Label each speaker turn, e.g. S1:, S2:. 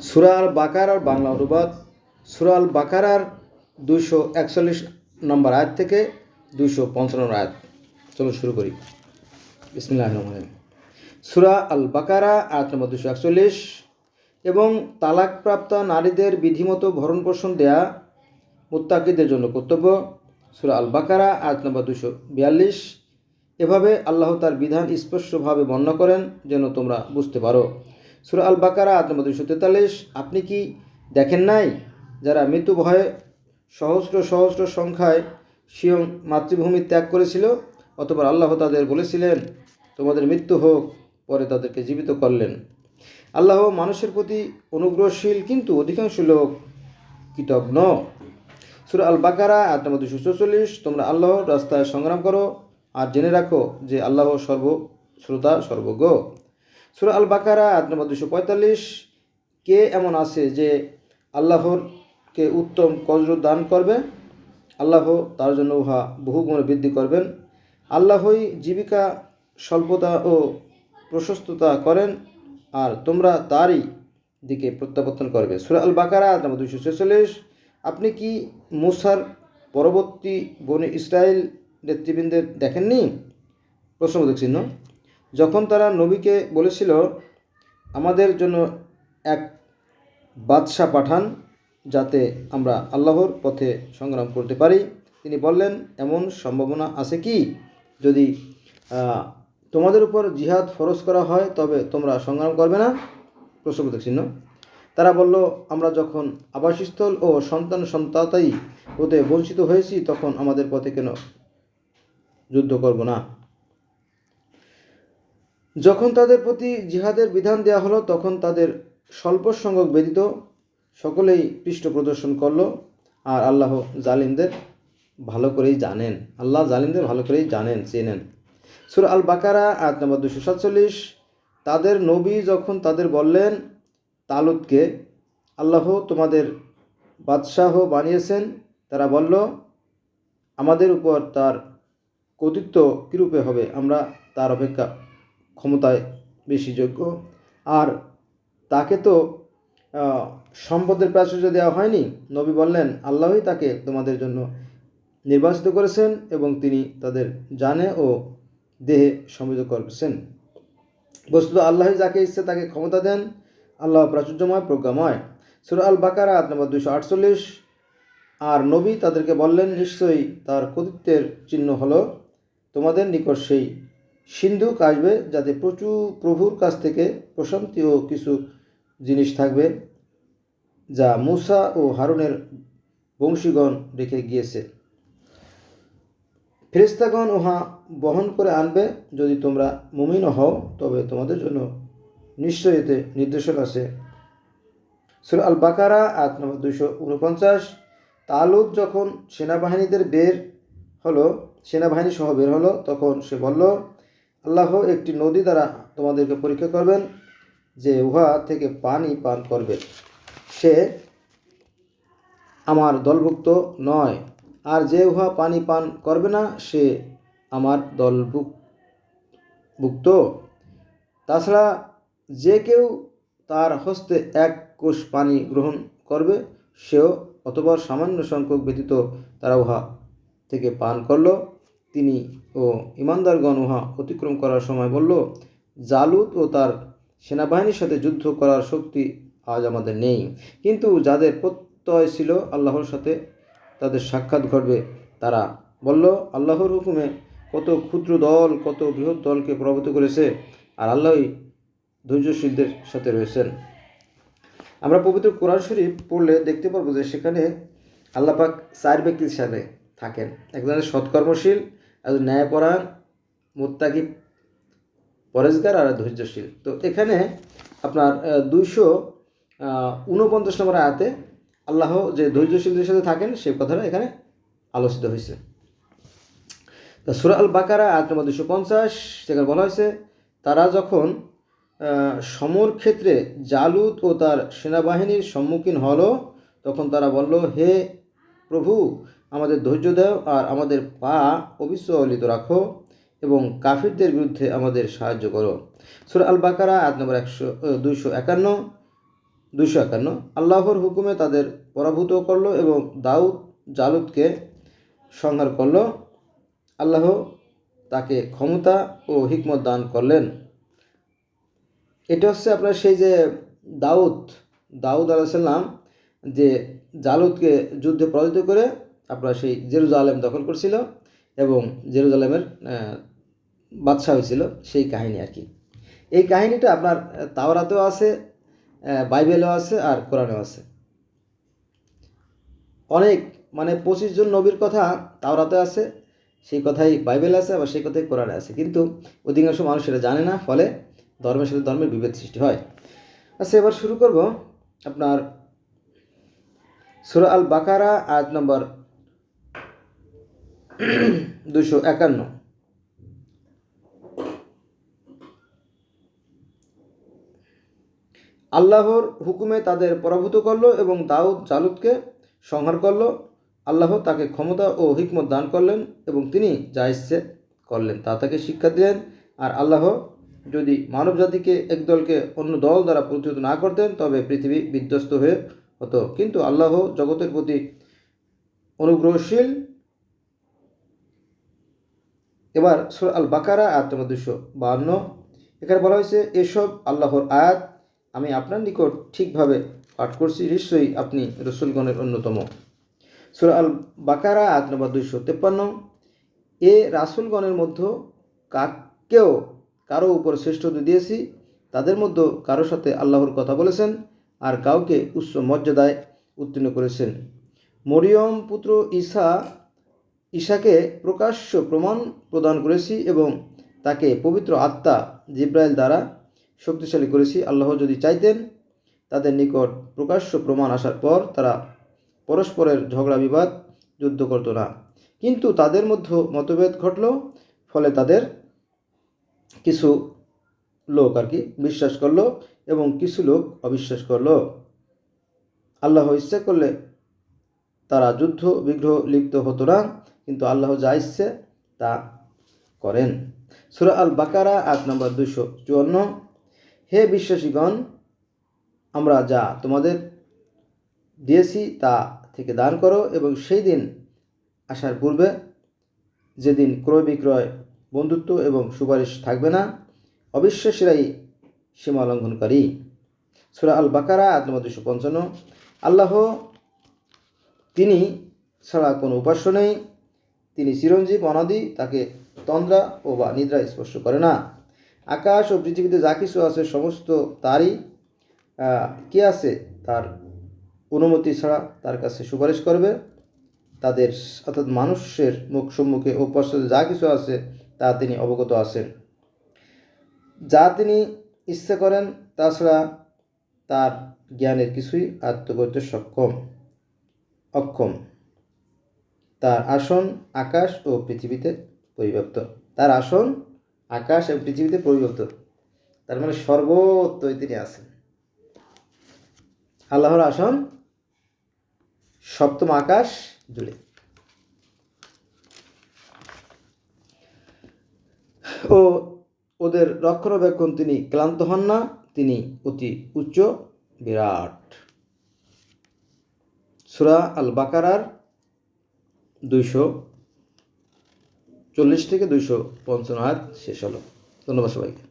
S1: সুরা আল বাকারার বাংলা অনুবাদ। সুরাল বাকারার দুইশো একচল্লিশ নম্বর আয়াত থেকে দুইশো পঞ্চান্ন আয়াত। চলো শুরু করি। বিসমিল্লাহ রহমান সুরা আল বাকারা, আয়াত নম্বর দুশো একচল্লিশ। এবং তালাকপ্রাপ্ত নারীদের বিধিমতো ভরণ পোষণ দেয়া মুত্তাকিদের জন্য কর্তব্য। সুরা আল বাকারা, আয়াত নম্বর দুশো বিয়াল্লিশ। এভাবে আল্লাহ তার বিধান স্পষ্টভাবে বর্ণনা করেন, যেন তোমরা বুঝতে পারো। সুরা আল বাকারা আয়াত নম্বর দুশো তেতাল্লিশ, আপনি কি দেখেন নাই যারা মৃত্যু ভয়ে সহস্র সহস্র সংখ্যায় স্বয়ং মাতৃভূমি ত্যাগ করেছিল, অতপর আল্লাহ তাদের বলেছিলেন, তোমাদের মৃত্যু হোক, পরে তাদেরকে জীবিত করলেন আল্লাহ মানুষের প্রতি অনুগ্রহশীল কিন্তু অধিকাংশ লোক কৃতজ্ঞ। সুরা আল বাকারা আয়াত নম্বর দুশো চৌচল্লিশ, তোমরা আল্লাহর রাস্তায় সংগ্রাম করো আর জেনে রাখো যে আল্লাহ সর্ব শ্রোতা সর্বজ্ঞ। সুরা আল বাকারা আয়াত নম্বর দুশো পঁয়তাল্লিশ। কে এমন আছে যে আল্লাহরকে উত্তম কজর দান করবে? আল্লাহ তার জন্য উহা বহু গুণে বৃদ্ধি করবেন। আল্লাহই জীবিকা, স্বল্পতা ও প্রশস্ততা করেন আর তোমরা তারই দিকে প্রত্যাবর্তন করবে। সুরা আল বাকারা নম্বর দুশো ছেচল্লিশ। আপনি কি মুসার পরবর্তী বনে ইসরায়েল নেতৃবৃন্দের দেখেননি? প্রশ্নবোধক চিহ্ন। যখন তারা নবীকে বলেছিল, আমাদের জন্য এক বাদশাহ পাঠান যাতে আমরা আল্লাহর পথে সংগ্রাম করতে পারি, তিনি বললেন, এমন সম্ভাবনা আছে কি? যদি তোমাদের উপর জিহাদ ফরজ করা হয়, তবে তোমরা সংগ্রাম করবে না? প্রশ্নবোধক চিহ্ন। তারা বলল, আমরা যখন আবাসস্থল ও সন্তান সন্তাতাই হতে বঞ্চিত হয়েছি, তখন আমাদের পথে কেন যুদ্ধ করব না? যখন তাদের প্রতি জিহাদের বিধান দেওয়া হলো, তখন তাদের স্বল্প সংখ্যক ব্যতীত সকলেই পৃষ্ঠ প্রদর্শন করল। আর আল্লাহ জালিমদের ভালো করেই জানেন। আল্লাহ জালিমদের ভালো করেই জানেন, চেনেন। সুর আল বাকারা আয়াত নম্বর দুশো সাতচল্লিশ, তাদের নবী যখন তাদের বললেন তালুদকে আল্লাহ তোমাদের বাদশাহ বানিয়েছেন, তারা বলল, আমাদের উপর তার কর্তৃত্ব কীরূপে হবে? আমরা তার অপেক্ষা ক্ষমতায় বেশি যোগ্য। আর তাকে তো সম্পদের প্রাচুর্য দেওয়া হয়নি। নবী বললেন, আল্লাহই তাকে তোমাদের জন্য নির্বাচিত করেছেন এবং তিনি তাদের জানে ও দেহে সমৃদ্ধ করেছেন। বস্তুত আল্লাহ যাকে ইচ্ছে তাকে ক্ষমতা দেন, আল্লাহ প্রাচুর্যময়, প্রজ্ঞাময়। সুর আল বাকারা আট নম্বর দুশো আটচল্লিশ। আর নবী তাদেরকে বললেন, নিশ্চয়ই তার কর্তৃত্বের চিহ্ন হলো তোমাদের নিকট সেই সিন্ধুক আসবে যাতে প্রচুর প্রভুর কাছ থেকে প্রশান্তি ও কিছু জিনিস থাকবে যা মুসা ও হারুনের বংশীগণ রেখে গিয়েছে। ফেরেস্তাগণ উহা বহন করে আনবে। যদি তোমরা মুমিন হও, তবে তোমাদের জন্য নিশ্চয় এতে নির্দেশক আছে। সুর আল বাকারা আট নম্বর দুইশো উনপঞ্চাশ। তালুদ যখন সেনাবাহিনীদের বের হলো সেনাবাহিনী সহ বের হলো, তখন সে বলল আল্লাহ একটি নদী দ্বারা তোমাদেরকে পরীক্ষা করবেন যে উহা থেকে পানি পান করবে। সে আমার দলভুক্ত নয়। আর যে উহা পানি পান করবে না, সে আমার দলভুক্ত। তাছাড়া যে কেউ তার হস্তে এক কোষ পানি গ্রহণ করবে, সেও অতবার সামান্য সংখ্যক ব্যতীত তারা উহা থেকে পান করল। তিনি ও ইমানদারগণ উহা অতিক্রম করার সময় বলল, জালুদ ও তার সেনাবাহিনীর সাথে যুদ্ধ করার শক্তি আজ আমাদের নেই। কিন্তু যাদের প্রত্যয় ছিল আল্লাহর সাথে, তাদের সাক্ষাৎ ঘটবে। তারা বলল, আল্লাহর হুকুমে কত ক্ষুদ্র দল, কত বৃহৎ দলকে প্রভাবিত করেছে, আর আল্লাহই ধৈর্যশীলদের সাথে রয়েছেন। আমরা পবিত্র কোরআন শরীফ পড়লে দেখতে পারব যে সেখানে আল্লাপাক চার ব্যক্তির সাথে থাকেন। একজনের সৎকর্মশীল একজন ন্যায়পরায়ণ, মোত্তাকি পরেশগার আর ধৈর্যশীল। তো এখানে আপনার দুইশো উনপঞ্চাশ নম্বর আয়াতে আল্লাহ যে ধৈর্যশীলদের সাথে থাকেন, সেই কথাটা এখানে আলোচিত হয়েছে। তা সুরা আল বাকারা আয়াত নম্বর দুশো পঞ্চাশ, সেখানে বলা হয়েছে, তারা যখন সমর ক্ষেত্রে জালুদ ও তার সেনাবাহিনীর সম্মুখীন হলো, তখন তারা বলল, হে প্রভু আমাদের ধৈর্য দাও আর আমাদের পা অবিচলিত রাখো এবং কাফিরদের বিরুদ্ধে আমাদের সাহায্য করো। সুরা আল বাকারা আয়াত নম্বর একশো দুইশো একান্ন দুইশো একান্ন। আল্লাহর হুকুমে তাদের পরাভূত করল এবং দাউদ জালুদকে সংহার করল। আল্লাহ তাকে ক্ষমতা ও হিকমত দান করলেন। এটা হচ্ছে আপনার সেই যে দাউদ দাউদ আলাইসাল্লাম যে জালুদকে যুদ্ধে পরাজিত করে আপনার সেই জেরুজালেম দখল করছিল এবং জেরুজালেমের বাদশাহ হয়েছিল সেই কাহিনী আর কি। এই কাহিনীটা আপনার তাওরাতেও আছে বাইবেলেও আছে আর কোরআনেও আছে। অনেক মানে পঁচিশ জন নবীর কথা তাওরাতে আছে, সেই কথাই বাইবেল আছে আবার সেই কথাই কোরআনে আছে। কিন্তু অধিকাংশ মানুষ সেটা জানে না, ফলে ধর্মের সাথে ধর্মের বিভেদ সৃষ্টি হয়। আচ্ছা এবার শুরু করব আপনার সুরা আল বাকারা আয়াত নম্বর দুশো একান্ন। আল্লাহর হুকুমে তাদের পরাভূত করল এবং দাউদ জালুদকে সংহার করল। আল্লাহ তাকে ক্ষমতা ও হিকমত দান করলেন এবং তিনি যা ইচ্ছে করলেন তা তাকে শিক্ষা দিলেন। আর আল্লাহ যদি মানব জাতিকে একদলকে অন্য দল দ্বারা প্রতিহত না করতেন, তবে পৃথিবী বিধ্বস্ত হয়ে হতো। কিন্তু আল্লাহ জগতের প্রতি অনুগ্রহশীল এবার সুর আল বাকারা আয়াত নম্বর দুশো বাহান্ন। এখানে বলা হয়েছে, এসব আল্লাহর আয়াত আমি আপনার নিকট ঠিকভাবে পাঠ করছি, নিশ্চয়ই আপনি রসুলগণের অন্যতম। সুর আল বাকারা আয়াত নম্বর দুইশো তেপ্পান্ন। এ রাসুলগণের মধ্যে কাকেও কারও উপর শ্রেষ্ঠত্ব দিয়েছি, তাদের মধ্যে কারও সাথে আল্লাহর কথা বলেছেন আর কাউকে উচ্চ মর্যাদায় উত্তীর্ণ করেছেন। মরিয়ম পুত্র ঈসা ঈশাকে প্রকাশ্য প্রমাণ প্রদান করেছি এবং তাকে পবিত্র আত্মা জিব্রাইল দ্বারা শক্তিশালী করেছি। আল্লাহ যদি চাইতেন, তাদের নিকট প্রকাশ্য প্রমাণ আসার পর তারা পরস্পরের ঝগড়া বিবাদ যুদ্ধ করতো না। কিন্তু তাদের মধ্যে মতভেদ ঘটল, ফলে তাদের কিছু লোক আর কি বিশ্বাস করল এবং কিছু লোক অবিশ্বাস করল। আল্লাহ ইচ্ছা করলে তারা যুদ্ধ বিগ্রহ লিপ্ত হতো না। কিন্তু আল্লাহ যা ইচ্ছে তা করেন। সুরা আল বাকারা আট নম্বর দুশো চুয়ান্ন। হে বিশ্বাসীগণ, আমরা যা তোমাদের দিয়েছি তা থেকে দান করো এবং সেই দিন আসার পূর্বে যেদিন ক্রয় বিক্রয়, বন্ধুত্ব এবং সুপারিশ থাকবে না, অবিশ্বাসীরাই সীমা লঙ্ঘনকারী সুরা আল বাকারা নম্বর দুশো পঞ্চান্ন। আল্লাহ, তিনি ছাড়া কোনো উপাস্য নেই। তিনি চিরঞ্জীব অনাদি, তাকে তন্দ্রা ও বা নিদ্রা স্পর্শ করে না। আকাশ ও পৃথিবীতে যা কিছু আছে, সমস্ত তারই কে আছে? তার অনুমতি ছাড়া তার কাছে সুপারিশ করবে। তাদের, অর্থাৎ মানুষের মুখ সম্মুখে ও পশ্চাতে যা কিছু আছে, তা তিনি অবগত আছেন। যা তিনি ইচ্ছে করেন, তাছাড়া তার জ্ঞানের কিছুই করতে সক্ষম, অক্ষম। তার আসন আকাশ ও পৃথিবীতে পরিব্যাপ্ত। তার আসন আকাশ এবং পৃথিবীতে পরিব্যাপ্ত। তার মানে সর্বত্রই তিনি আছেন। আল্লাহর আসন সপ্তম আকাশ জুড়ে। ও ওদের রক্ষণাবেক্ষণ তিনি ক্লান্ত হন না, তিনি অতি উচ্চ বিরাট। সুরা আল বাকারার দুইশো চল্লিশ থেকে দুইশো পঞ্চান্ন হাত শেষ হলো। ধন্যবাদ সবাইকে।